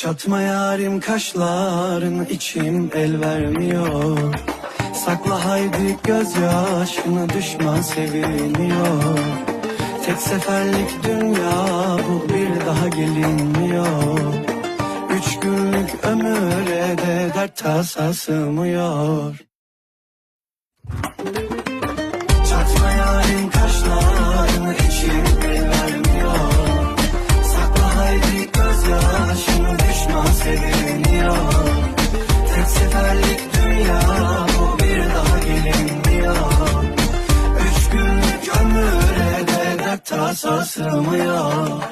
Çatma yarim kaşların içim el vermiyor. Sakla haydi gözyaşını düşman seviniyor. Tek seferlik dünya bu bir daha gelinmiyor. Üç günlük ömüre de dert tasa sığmıyor sığmıyor